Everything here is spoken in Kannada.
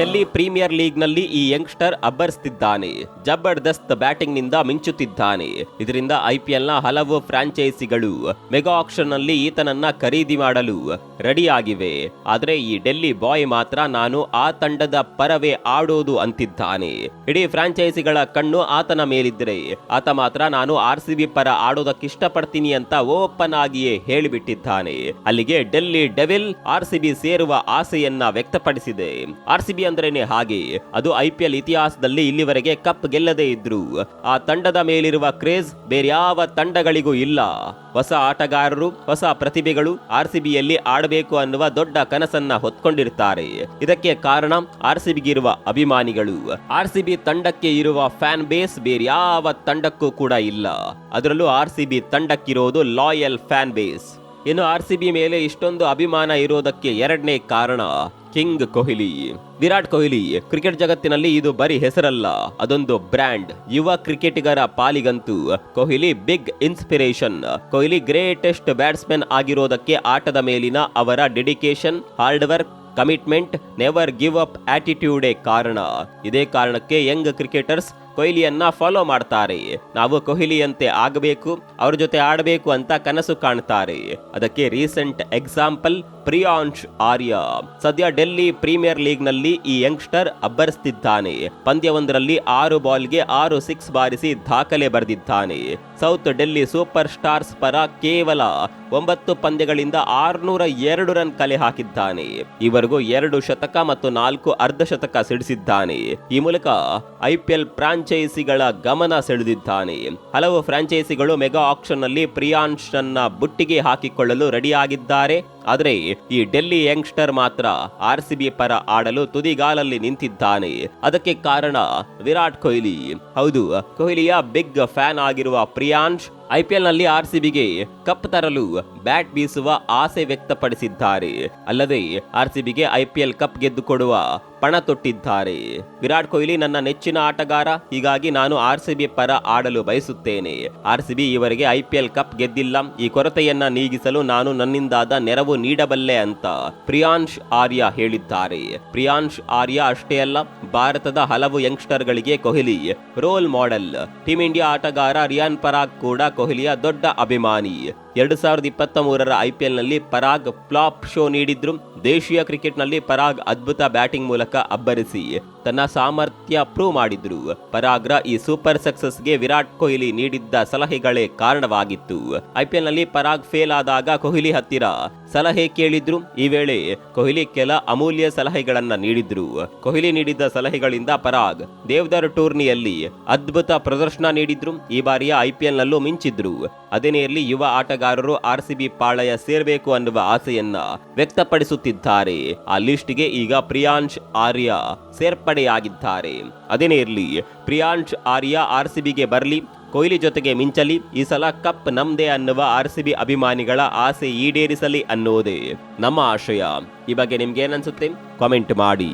ಡೆಲ್ಲಿ ಪ್ರೀಮಿಯರ್ ಲೀಗ್ನಲ್ಲಿ ಈ ಯಂಗ್ಸ್ಟರ್ ಅಬ್ಬರಿಸುತ್ತಿದ್ದಾನೆ ಜಬರ್ದಸ್ತ್ ಬ್ಯಾಟಿಂಗ್ನಿಂದ ಮಿಂಚುತ್ತಿದ್ದಾನೆ. ಇದರಿಂದ ಐಪಿಎಲ್ನ ಹಲವು ಫ್ರಾಂಚೈಸಿಗಳು ಮೆಗಾ ಆಕ್ಷನ್ನಲ್ಲಿ ಈತನನ್ನ ಖರೀದಿ ಮಾಡಲು ರೆಡಿಯಾಗಿವೆ. ಆದರೆ ಈ ಡೆಲ್ಲಿ ಬಾಯ್ ಮಾತ್ರ ನಾನು ಆ ತಂಡದ ಪರವೇ ಆಡೋದು ಅಂತಿದ್ದಾನೆ. ಇಡೀ ಫ್ರಾಂಚೈಸಿಗಳ ಕಣ್ಣು ಆತನ ಮೇಲಿದ್ರೆ. ಆತ ಮಾತ್ರ ನಾನು ಆರ್ ಸಿ ಬಿ ಪರ ಆಡೋದಕ್ಕೆ ಇಷ್ಟಪಡ್ತೀನಿ ಅಂತ ಓಪನ್ ಆಗಿಯೇ ಹೇಳಿಬಿಟ್ಟಿದ್ದಾನೆ. ಅಲ್ಲಿಗೆ Delhi devil R C B ಸೇರುವ ಆಸೆಯನ್ನ ವ್ಯಕ್ತಪಡಿಸಿದೆ. ಆರ್ ಅಂದ್ರೇನೆ ಹಾಗೆ. ಅದು ಐ ಇತಿಹಾಸದಲ್ಲಿ ಇಲ್ಲಿವರೆಗೆ ಕಪ್ ಗೆಲ್ಲದೇ ಇದ್ರು. ಆ ತಂಡದ ಮೇಲಿರುವ ಕ್ರೇಜ್ ಬೇರ್ಯಾವ ತಂಡಗಳಿಗೂ ಇಲ್ಲ. ಹೊಸ ಆಟಗಾರರು, ಹೊಸ ಪ್ರತಿಭೆಗಳು ಆರ್ ಸಿಬಿಯಲ್ಲಿ ಆಡಬೇಕು ಅನ್ನುವ ದೊಡ್ಡ ಕನಸನ್ನ ಹೊತ್ಕೊಂಡಿರ್ತಾರೆ. ಇದಕ್ಕೆ ಕಾರಣ ಆರ್ ಸಿಬಿಗಿರುವ ಅಭಿಮಾನಿಗಳು. ಆರ್ ಸಿಬಿ ತಂಡಕ್ಕೆ ಇರುವ ಫ್ಯಾನ್ ಬೇಸ್ ಬೇರ್ಯಾವ ತಂಡಕ್ಕೂ ಕೂಡ ಇಲ್ಲ. ಅದರಲ್ಲೂ ಆರ್ ಸಿಬಿ ತಂಡಕ್ಕಿರೋದು ಲಾಯಲ್ ಫ್ಯಾನ್ ಬೇಸ್. ಇನ್ನು ಆರ್ ಸಿ ಬಿ ಮೇಲೆ ಇಷ್ಟೊಂದು ಅಭಿಮಾನ ಇರೋದಕ್ಕೆ ಎರಡನೇ ಕಾರಣ. ಕಿಂಗ್ ಕೊಹ್ಲಿ, ವಿರಾಟ್ ಕೊಹ್ಲಿ. ಕ್ರಿಕೆಟ್ ಜಗತ್ತಿನಲ್ಲಿ ಇದು ಬರೀ ಹೆಸರಲ್ಲ, ಅದೊಂದು ಬ್ರ್ಯಾಂಡ್. ಯುವ ಕ್ರಿಕೆಟಿಗರ ಪಾಲಿಗಂತೂ Kohli big inspiration. Kohli greatest batsman ಆಗಿರೋದಕ್ಕೆ ಆಟದ ಮೇಲಿನ ಅವರ dedication hard work, commitment, never give up ಆಟಿಟ್ಯೂಡೇ ಕಾರಣ. ಇದೇ ಕಾರಣಕ್ಕೆ ಯಂಗ್ ಕ್ರಿಕೆಟರ್ಸ್ ಕೊಹ್ಲಿಯನ್ನ ಫಾಲೋ ಮಾಡ್ತಾರೆ. ನಾವು ಕೊಹ್ಲಿಯಂತೆ ಆಗಬೇಕು, ಅವ್ರ ಜೊತೆ ಆಡಬೇಕು ಅಂತ ಕನಸು ಕಾಣ್ತಾರೆ. ಅದಕ್ಕೆ ರೀಸೆಂಟ್ ಎಕ್ಸಾಂಪಲ್ ಪ್ರಿಯಾಂಶ್ ಆರ್ಯ. ಸದ್ಯ ಡೆಲ್ಲಿ ಪ್ರೀಮಿಯರ್ ಲೀಗ್ನಲ್ಲಿ ಈ ಯಂಗ್ಸ್ಟರ್ ಅಬ್ಬರಿಸುತ್ತಿದ್ದಾನೆ ಪಂದ್ಯವೊಂದರಲ್ಲಿ ಆರು ಬಾಲ್ಗೆ ಆರು ಸಿಕ್ಸ್ ಬಾರಿಸಿ ದಾಖಲೆ ಬರೆದಿದ್ದಾನೆ. ಸೌತ್ ಡೆಲ್ಲಿ ಸೂಪರ್ ಸ್ಟಾರ್ಸ್ ಪರ ಕೇವಲ ಒಂಬತ್ತು ಪಂದ್ಯಗಳಿಂದ ಆರ್ನೂರ ಎರಡು ರನ್ ಕಲೆ ಹಾಕಿದ್ದಾನೆ. ಇವರೆಗೂ ಎರಡು ಶತಕ ಮತ್ತು ನಾಲ್ಕು ಅರ್ಧ ಶತಕ ಸಿಡಿಸಿದ್ದಾನೆ. ಈ ಮೂಲಕ ಐಪಿಎಲ್ ಫ್ರಾಂಚೈಸಿಗಳ ಗಮನ ಸೆಳೆದಿದ್ದಾನೆ. ಹಲವು ಫ್ರಾಂಚೈಸಿಗಳು ಮೆಗಾ ಆಕ್ಷನ್ನಲ್ಲಿ ಪ್ರಿಯಾಂಶನ್ನ ಬುಟ್ಟಿಗೆ ಹಾಕಿಕೊಳ್ಳಲು ರೆಡಿಯಾಗಿದ್ದಾರೆ. ಆದರೆ ಈ ಡೆಲ್ಲಿ ಯಂಗ್ಸ್ಟರ್ ಮಾತ್ರ ಆರ್ ಸಿ ಪರ ಆಡಲು ತುದಿಗಾಲಲ್ಲಿ ನಿಂತಿದ್ದಾನೆ. ಅದಕ್ಕೆ ಕಾರಣ ವಿರಾಟ್ ಕೊಹ್ಲಿ. ಹೌದು, ಕೊಹ್ಲಿಯ ಬಿಗ್ ಫ್ಯಾನ್ ಆಗಿರುವ ಪ್ರಿಯಾಂಶ್ ಐಪಿಎಲ್ನಲ್ಲಿ ಆರ್ ಸಿ ಬಿಗೆ ಕಪ್ ತರಲು ಬ್ಯಾಟ್ ಬೀಸುವ ಆಸೆ ವ್ಯಕ್ತಪಡಿಸಿದ್ದಾರೆ. ಅಲ್ಲದೆ ಆರ್ ಸಿ ಬಿಗೆ ಐಪಿಎಲ್ ಕಪ್ ಗೆದ್ದುಕೊಡುವ ಪಣ ತೊಟ್ಟಿದ್ದಾರೆ. ವಿರಾಟ್ ಕೊಹ್ಲಿ ನನ್ನ ನೆಚ್ಚಿನ ಆಟಗಾರ, ಹೀಗಾಗಿ ನಾನು ಆರ್ ಸಿ ಬಿ ಪರ ಆಡಲು ಬಯಸುತ್ತೇನೆ. ಆರ್ ಸಿ ಬಿ ಈವರೆಗೆ ಐಪಿಎಲ್ ಕಪ್ ಗೆದ್ದಿಲ್ಲ. ಈ ಕೊರತೆಯನ್ನ ನೀಗಿಸಲು ನಾನು ನನ್ನಿಂದಾದ ನೆರವು ನೀಡಬಲ್ಲೆ ಅಂತ ಪ್ರಿಯಾಂಶ್ ಆರ್ಯ ಹೇಳಿದ್ದಾರೆ. ಪ್ರಿಯಾಂಶ್ ಆರ್ಯ ಅಷ್ಟೇ ಅಲ್ಲ, ಭಾರತದ ಹಲವು ಯಂಗ್ಸ್ಟರ್ಗಳಿಗೆ Kohli role model. Team India ಆಟಗಾರ ರಿಯಾನ್ ಪರಾಗ್ ಕೂಡ ಕೊಹ್ಲಿಯ ದೊಡ್ಡ ಅಭಿಮಾನಿ. ಎರಡು ಸಾವಿರದ ಇಪ್ಪತ್ತ ಮೂರರ ಐಪಿಎಲ್ನಲ್ಲಿ ಪರಾಗ್ ಫ್ಲಾಪ್ ಶೋ ನೀಡಿದ್ರು. ದೇಶೀಯ ಕ್ರಿಕೆಟ್ನಲ್ಲಿ ಪರಾಗ್ ಅದ್ಭುತ ಬ್ಯಾಟಿಂಗ್ ಮೂಲಕ ಅಬ್ಬರಿಸಿ. ತನ್ನ ಸಾಮರ್ಥ್ಯ ಪ್ರೂವ್ ಮಾಡಿದ್ರು. ಪರಾಗ್ರ ಈ ಸೂಪರ್ ಸಕ್ಸಸ್ಗೆ ವಿರಾಟ್ ಕೊಹ್ಲಿ ನೀಡಿದ್ದ ಸಲಹೆಗಳೇ ಕಾರಣವಾಗಿತ್ತು. ಐಪಿಎಲ್ನಲ್ಲಿ ಪರಾಗ್ ಫೇಲ್ ಆದಾಗ ಕೊಹ್ಲಿ ಹತ್ತಿರ. ಸಲಹೆ ಕೇಳಿದ್ರು. ಈ ವೇಳೆ ಕೊಹ್ಲಿ ಕೆಲ ಅಮೂಲ್ಯ ಸಲಹೆಗಳನ್ನ ನೀಡಿದ್ರು. ಕೊಹ್ಲಿ ನೀಡಿದ್ದ ಸಲಹೆಗಳಿಂದ ಪರಾಗ್ ದೇವ್ದರ್ ಟೂರ್ನಿಯಲ್ಲಿ ಅದ್ಭುತ ಪ್ರದರ್ಶನ ನೀಡಿದ್ರು. ಈ ಬಾರಿಯ ಐಪಿಎಲ್ ನಲ್ಲೂ ಮಿಂಚಿದ್ರು. ಅದೇನೇ ಇರಲಿ ಯುವ ಆಟಗಾರರು ಆರ್ ಸಿ ಪಾಳಯ ಸೇರ್ಬೇಕು ಅನ್ನುವ ಆಸೆಯನ್ನ ವ್ಯಕ್ತಪಡಿಸುತ್ತಿದ್ದಾರೆ. ಆ ಲಿಸ್ಟ್ಗೆ ಈಗ ಪ್ರಿಯಾಂಶ್ ಆರ್ಯ ಸೇರ್ಪಡೆಯಾಗಿದ್ದಾರೆ. ಅದೇನೇ ಇರಲಿ ಪ್ರಿಯಾಂಶ್ ಆರ್ಯ ಆರ್ ಸಿ ಬರಲಿ, ಕೊಹ್ಲಿ ಜೊತೆಗೆ ಮಿಂಚಲಿ, ಈ ಸಲ ಕಪ್ ನಮ್ದೇ ಅನ್ನುವ ಆರ್ ಸಿ ಅಭಿಮಾನಿಗಳ ಆಸೆ ಈಡೇರಿಸಲಿ ಅನ್ನೋದೇ ನಮ್ಮ ಆಶಯ. ಈ ಬಗ್ಗೆ ನಿಮ್ಗೆ ಏನನ್ಸುತ್ತೆ ಕಾಮೆಂಟ್ ಮಾಡಿ.